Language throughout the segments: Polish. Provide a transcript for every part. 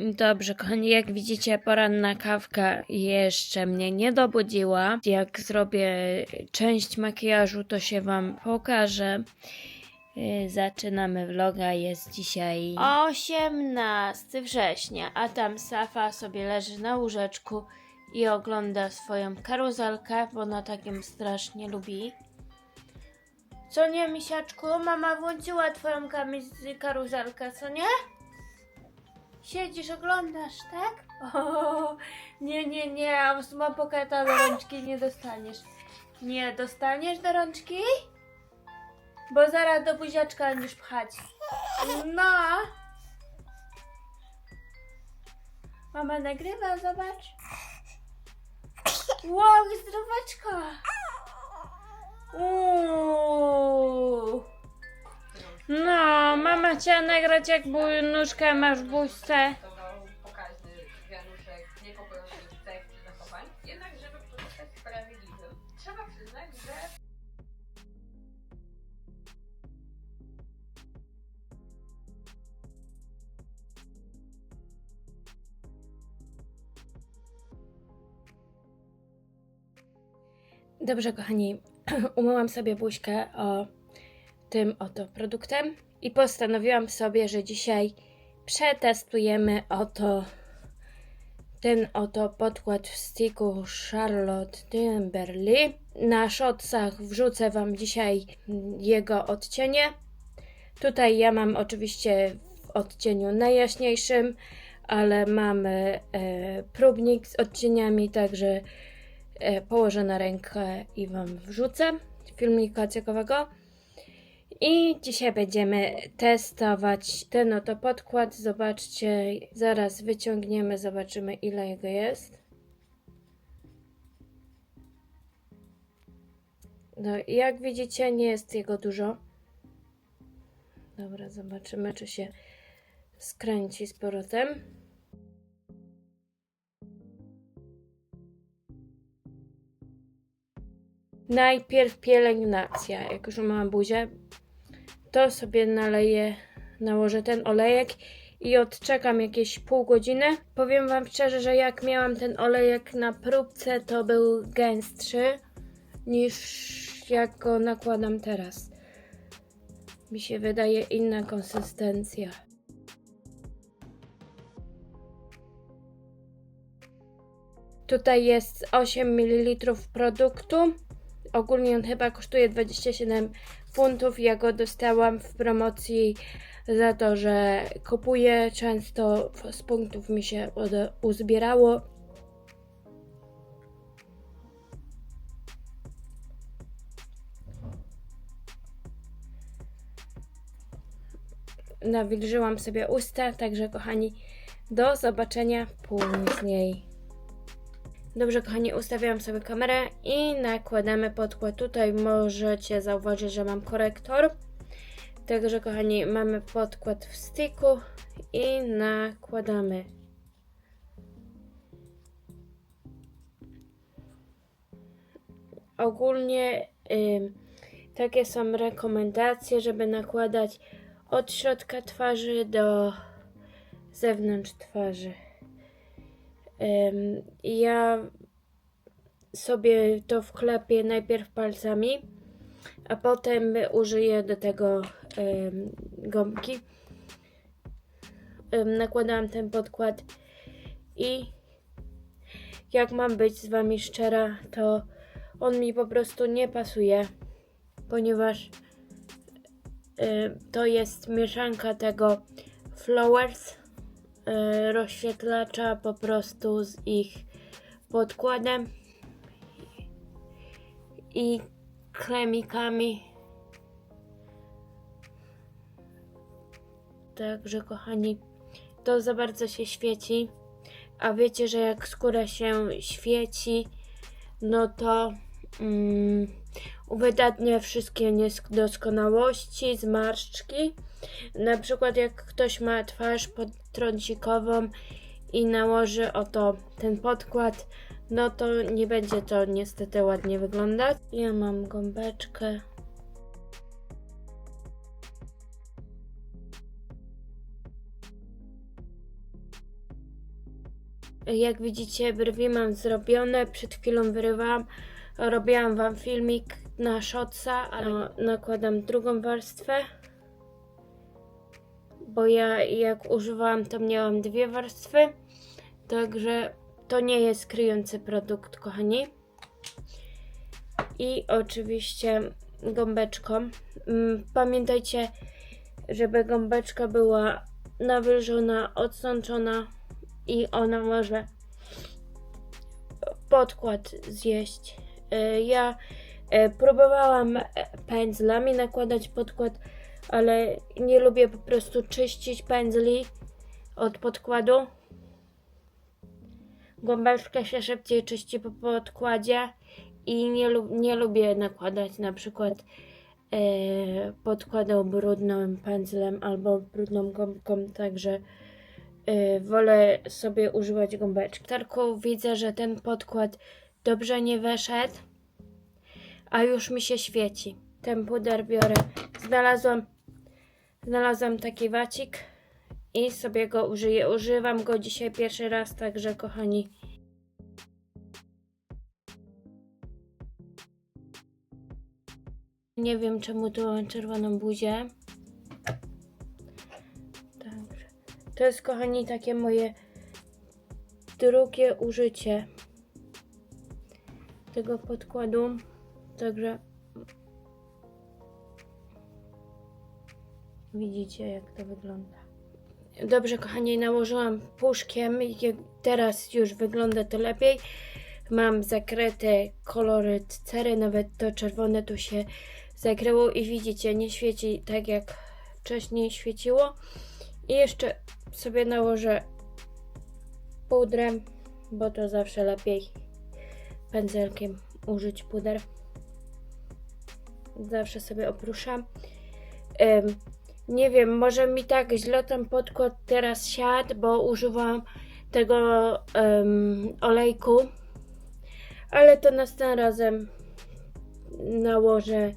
Dobrze, kochani, jak widzicie, poranna kawka jeszcze mnie nie dobudziła. Jak zrobię część makijażu, to się Wam pokażę. Yy, Zaczynamy vloga, jest dzisiaj 18 września, a tam Safa sobie leży na łóżeczku i ogląda swoją karuzelkę, bo ona takim strasznie lubi. Co nie, misiaczku? Mama włączyła twoją karuzelkę, co nie? Siedzisz, oglądasz, tak? O, nie, nie, nie, a z mapoketa do rączki nie dostaniesz. Nie dostaniesz do rączki? Bo zaraz do buziaczka będziesz pchać. No. Mama nagrywa, zobacz. Wow, zdroweczka. Uuu. No, mama chciała nagrać jak bu- nóżkę masz w buźce. Czy zachowań. Żeby pozostać sprawiedliwym, trzeba przyznać, że Dobrze, kochani, umyłam sobie buźkę o tym oto produktem i postanowiłam sobie, że dzisiaj przetestujemy oto ten oto podkład w styku Charlotte Timberly. Na shortsach wrzucę Wam dzisiaj jego odcienie. Tutaj ja mam oczywiście w odcieniu najjaśniejszym, ale mamy e, próbnik z odcieniami, także e, położę na rękę i Wam wrzucę filmika ciekawego. I dzisiaj będziemy testować ten oto podkład. Zobaczcie, zaraz wyciągniemy, zobaczymy ile jego jest. No i jak widzicie, nie jest jego dużo. Dobra, zobaczymy, czy się skręci z powrotem. Najpierw pielęgnacja. Jak już mam buzię, to sobie naleję, nałożę ten olejek i odczekam jakieś pół godziny. Powiem Wam szczerze, że jak miałam ten olejek na próbce, to był gęstszy niż jak go nakładam teraz. Mi się wydaje inna konsystencja. Tutaj jest 8 ml produktu. Ogólnie on chyba kosztuje 27 funtów. Ja go dostałam w promocji za to, że kupuję często z punktów mi się uzbierało. Nawilżyłam sobie usta, także kochani, do zobaczenia później. Dobrze, kochani, ustawiam sobie kamerę i nakładamy podkład. Tutaj możecie zauważyć, że mam korektor. Także, kochani, mamy podkład w styku i nakładamy. Ogólnie ym, takie są rekomendacje, żeby nakładać od środka twarzy do zewnątrz twarzy. Ja sobie to wklepię najpierw palcami, a potem użyję do tego gąbki. Nakładałam ten podkład i jak mam być z Wami szczera, to on mi po prostu nie pasuje, ponieważ to jest mieszanka tego Flowers rozświetlacza po prostu z ich podkładem i kremikami. Także kochani, to za bardzo się świeci. A wiecie, że jak skóra się świeci, no to mm, uwydatnia wszystkie niedoskonałości, zmarszczki. Na przykład jak ktoś ma twarz podtrącikową i nałoży oto ten podkład, no to nie będzie to niestety ładnie wyglądać. Ja mam gąbeczkę. Jak widzicie, brwi mam zrobione. Przed chwilą wyrywałam. Robiłam wam filmik na shotsa, ale nakładam drugą warstwę. Bo ja jak używałam, to miałam dwie warstwy. Także to nie jest kryjący produkt, kochani. I oczywiście gąbeczką. Mm, Pamiętajcie, żeby gąbeczka była nawilżona, odsączona i ona może podkład zjeść. E, Ja e, próbowałam pędzlami nakładać podkład, ale nie lubię po prostu czyścić pędzli od podkładu. Gąbeczka się szybciej czyści po podkładzie i nie, nie lubię nakładać na przykład e, podkładu brudnym pędzlem albo brudną gąbką, także e, wolę sobie używać gąbeczki. Tarku widzę, że ten podkład dobrze nie weszedł, a już mi się świeci. Ten puder biorę. Znalazłam, znalazłam taki wacik i sobie go użyję. Używam go dzisiaj pierwszy raz, także kochani. Nie wiem czemu tu mam czerwoną buzię. Także. To jest kochani takie moje drugie użycie tego podkładu. Także widzicie jak to wygląda. Dobrze, kochani, nałożyłam puszkiem teraz już wygląda to lepiej. Mam zakryte kolory cery, nawet to czerwone tu się zakryło i widzicie, nie świeci tak jak wcześniej świeciło. I jeszcze sobie nałożę pudrę, bo to zawsze lepiej pędzelkiem użyć puder. Zawsze sobie opruszam. Nie wiem, może mi tak źle ten podkład teraz siadł, bo używam tego em, olejku. Ale to następnym razem nałożę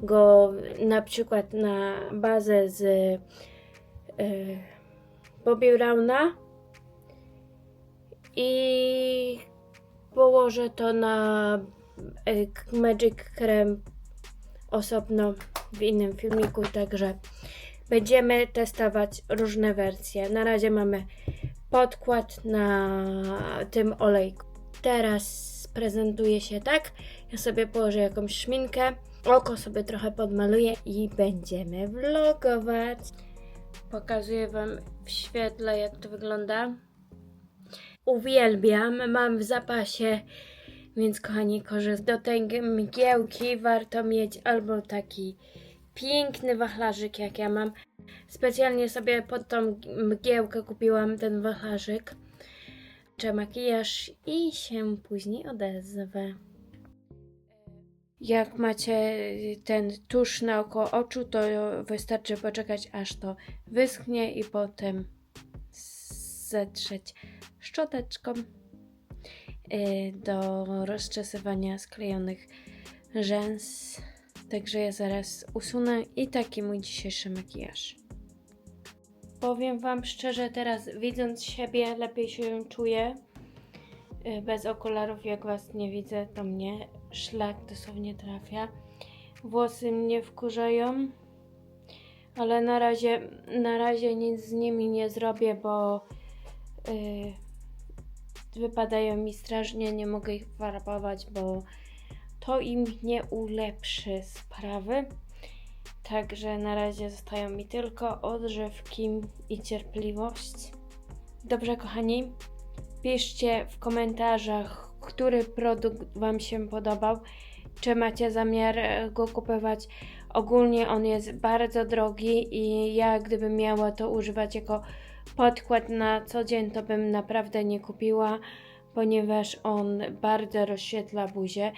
go na przykład na bazę z e, Bobby Browna i położę to na e, Magic Creme osobno w innym filmiku, także będziemy testować różne wersje. Na razie mamy podkład na tym olejku. Teraz prezentuje się tak. Ja sobie położę jakąś szminkę, oko sobie trochę podmaluję i będziemy vlogować. Pokazuję Wam w świetle, jak to wygląda. Uwielbiam, mam w zapasie, więc kochani, korzystam. Do tej mgiełki warto mieć albo taki piękny wachlarzyk, jak ja mam. Specjalnie sobie pod tą mgiełkę kupiłam ten wachlarzyk. Czy makijaż i się później odezwę. Jak macie ten tusz naokoło oczu, to wystarczy poczekać aż to wyschnie i potem zetrzeć szczoteczką y, do rozczesywania sklejonych rzęs. Także ja zaraz usunę i taki mój dzisiejszy makijaż. Powiem Wam szczerze, teraz widząc siebie, lepiej się czuję. Y, Bez okularów, jak Was nie widzę, to mnie szlak dosłownie trafia. Włosy mnie wkurzają, ale na razie, na razie nic z nimi nie zrobię, bo y, wypadają mi strasznie, nie mogę ich farbować, bo to im nie ulepszy sprawy. Także na razie zostają mi tylko odżywki i cierpliwość. Dobrze, kochani, piszcie w komentarzach, który produkt Wam się podobał. Czy macie zamiar e, go kupować? Ogólnie on jest bardzo drogi i ja gdybym miała to używać jako podkład na co dzień, to bym naprawdę nie kupiła, ponieważ on bardzo rozświetla buzię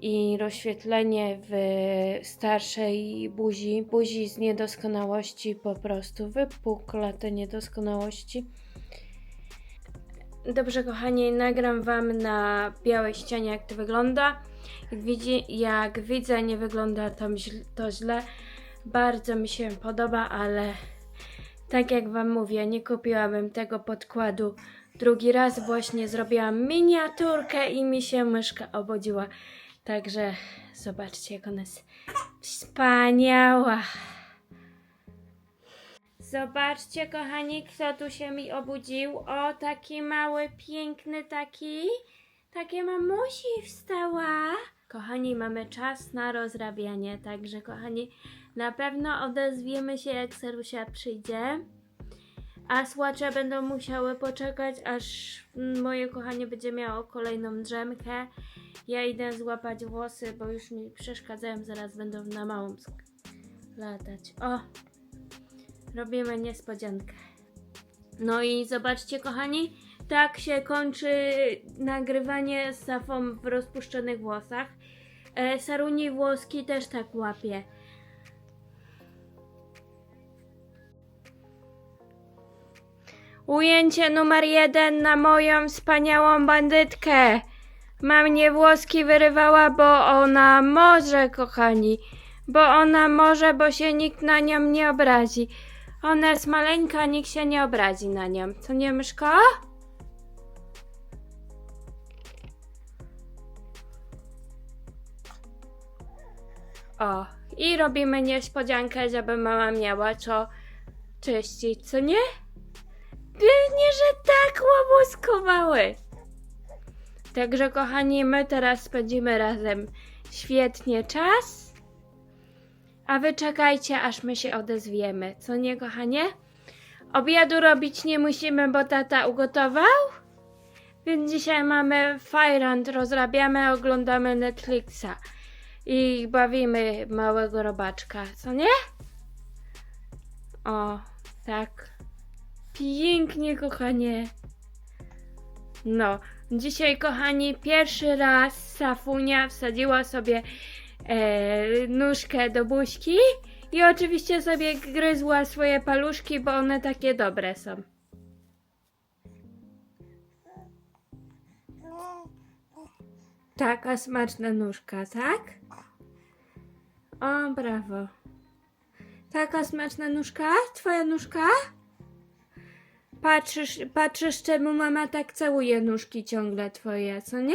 i rozświetlenie w starszej buzi, buzi z niedoskonałości po prostu wypukla te niedoskonałości. Dobrze, kochani, nagram Wam na białej ścianie, jak to wygląda. Jak, widzi, jak widzę, nie wygląda to, to źle. Bardzo mi się podoba, ale Tak jak wam mówię, nie kupiłabym tego podkładu. Drugi raz właśnie zrobiłam miniaturkę i mi się myszka obudziła. Także zobaczcie, jak ona jest wspaniała. Zobaczcie, kochani, kto tu się mi obudził. O, taki mały, piękny, taki. Takie mamusi wstała. Kochani, mamy czas na rozrabianie, także kochani, na pewno odezwiemy się, jak Sarusia przyjdzie. A słuchacze będą musiały poczekać, aż moje kochanie będzie miało kolejną drzemkę. Ja idę złapać włosy, bo już mi przeszkadzają, zaraz będą na małą latać. O! Robimy niespodziankę. No i zobaczcie, kochani, tak się kończy nagrywanie z Safą w rozpuszczonych włosach. E, Saruni włoski też tak łapie. Ujęcie numer jeden na moją wspaniałą bandytkę. Ma mnie włoski wyrywała, bo ona może, kochani. Bo ona może, bo się nikt na nią nie obrazi. Ona jest maleńka, nikt się nie obrazi na nią. Co nie, myszko? O, i robimy niespodziankę, żeby mama miała co czyścić, co nie? Pewnie, że tak łobuskowały. Także kochani, my teraz spędzimy razem świetnie czas. A wy czekajcie, aż my się odezwiemy. Co nie, kochanie? Obiadu robić nie musimy, bo tata ugotował. Więc dzisiaj mamy fajrant, rozrabiamy, oglądamy Netflixa. I bawimy małego robaczka, co nie? O, tak. Pięknie, kochanie. No, dzisiaj, kochani, pierwszy raz Safunia wsadziła sobie e, nóżkę do buźki i oczywiście sobie gryzła swoje paluszki, bo one takie dobre są. Taka smaczna nóżka, tak? O, brawo. Taka smaczna nóżka? Twoja nóżka? Patrzysz, patrzysz, czemu mama tak całuje nóżki ciągle twoje, co nie?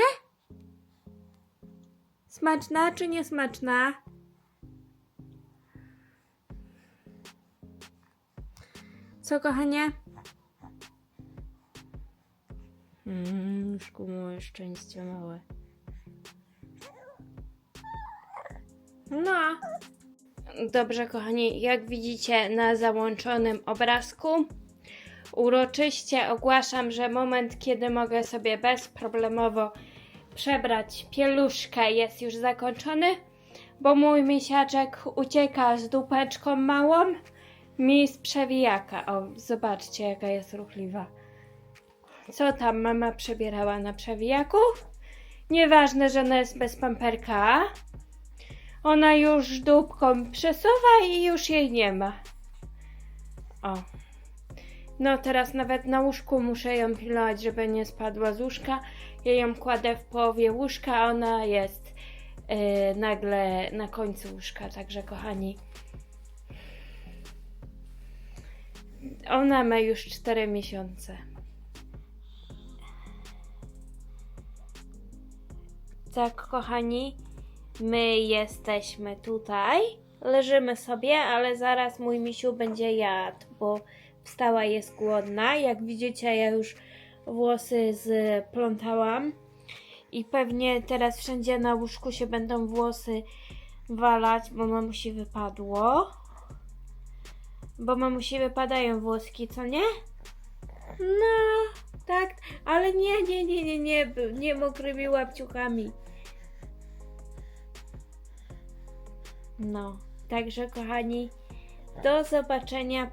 Smaczna czy niesmaczna? Co, kochanie? Mm, nóżku moje szczęście małe. No. Dobrze, kochani, jak widzicie na załączonym obrazku, uroczyście ogłaszam, że moment, kiedy mogę sobie bezproblemowo przebrać pieluszkę, jest już zakończony, bo mój misiaczek ucieka z dupeczką małą mi z przewijaka. O, zobaczcie, jaka jest ruchliwa. Co tam mama przebierała na przewijaku? Nieważne, że ona jest bez pamperka. Ona już dupką przesuwa i już jej nie ma. O. No teraz nawet na łóżku muszę ją pilnować, żeby nie spadła z łóżka. Ja ją kładę w połowie łóżka, a ona jest yy, nagle na końcu łóżka. Także kochani, ona ma już 4 miesiące. Tak, kochani, my jesteśmy tutaj. Leżymy sobie, ale zaraz mój misiu będzie jadł, bo wstała jest głodna. Jak widzicie, ja już włosy splątałam i pewnie teraz wszędzie na łóżku się będą włosy walać, bo mamusi wypadło. Bo mamusi wypadają włoski, co nie? No, tak, ale nie, nie, nie, nie, nie, nie mokrymi łapciukami. No, także kochani, do zobaczenia